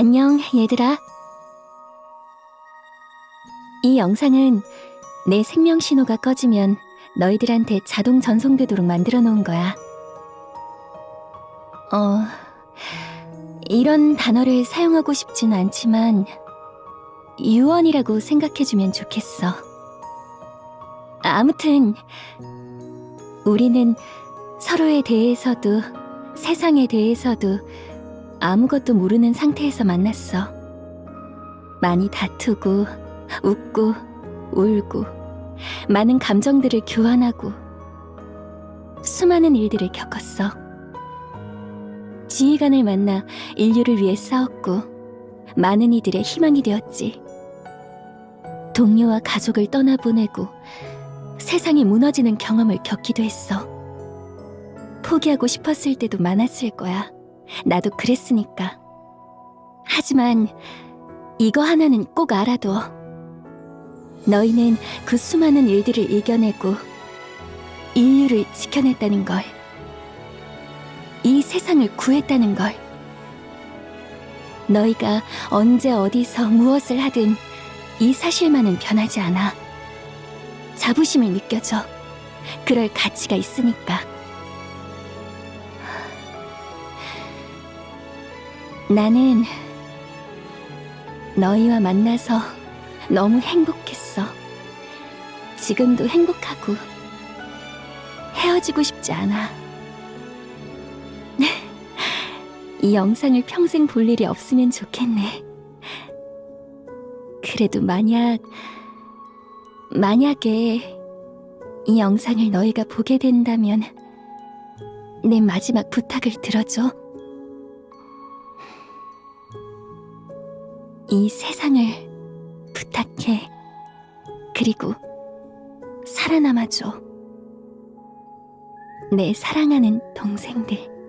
안녕, 얘들아. 이 영상은 내 생명 신호가 꺼지면 너희들한테 자동 전송되도록 만들어 놓은 거야. 어, 이런 단어를 사용하고 싶진 않지만, 유언이라고 생각해주면 좋겠어. 아무튼, 우리는 서로에 대해서도 세상에 대해서도 아무것도 모르는 상태에서 만났어. 많이 다투고, 웃고, 울고, 많은 감정들을 교환하고, 수많은 일들을 겪었어. 지휘관을 만나 인류를 위해 싸웠고, 많은 이들의 희망이 되었지. 동료와 가족을 떠나보내고, 세상이 무너지는 경험을 겪기도 했어. 포기하고 싶었을 때도 많았을 거야. 나도 그랬으니까. 하지만 이거 하나는 꼭 알아둬. 너희는 그 수많은 일들을 이겨내고 인류를 지켜냈다는 걸. 이 세상을 구했다는 걸. 너희가 언제 어디서 무엇을 하든 이 사실만은 변하지 않아. 자부심을 느껴져. 그럴 가치가 있으니까. 나는 너희와 만나서 너무 행복했어. 지금도 행복하고 헤어지고 싶지 않아. 이 영상을 평생 볼 일이 없으면 좋겠네. 그래도 만약, 만약에 이 영상을 너희가 보게 된다면 내 마지막 부탁을 들어줘. 이 세상을 부탁해. 그리고 살아남아줘. 내 사랑하는 동생들.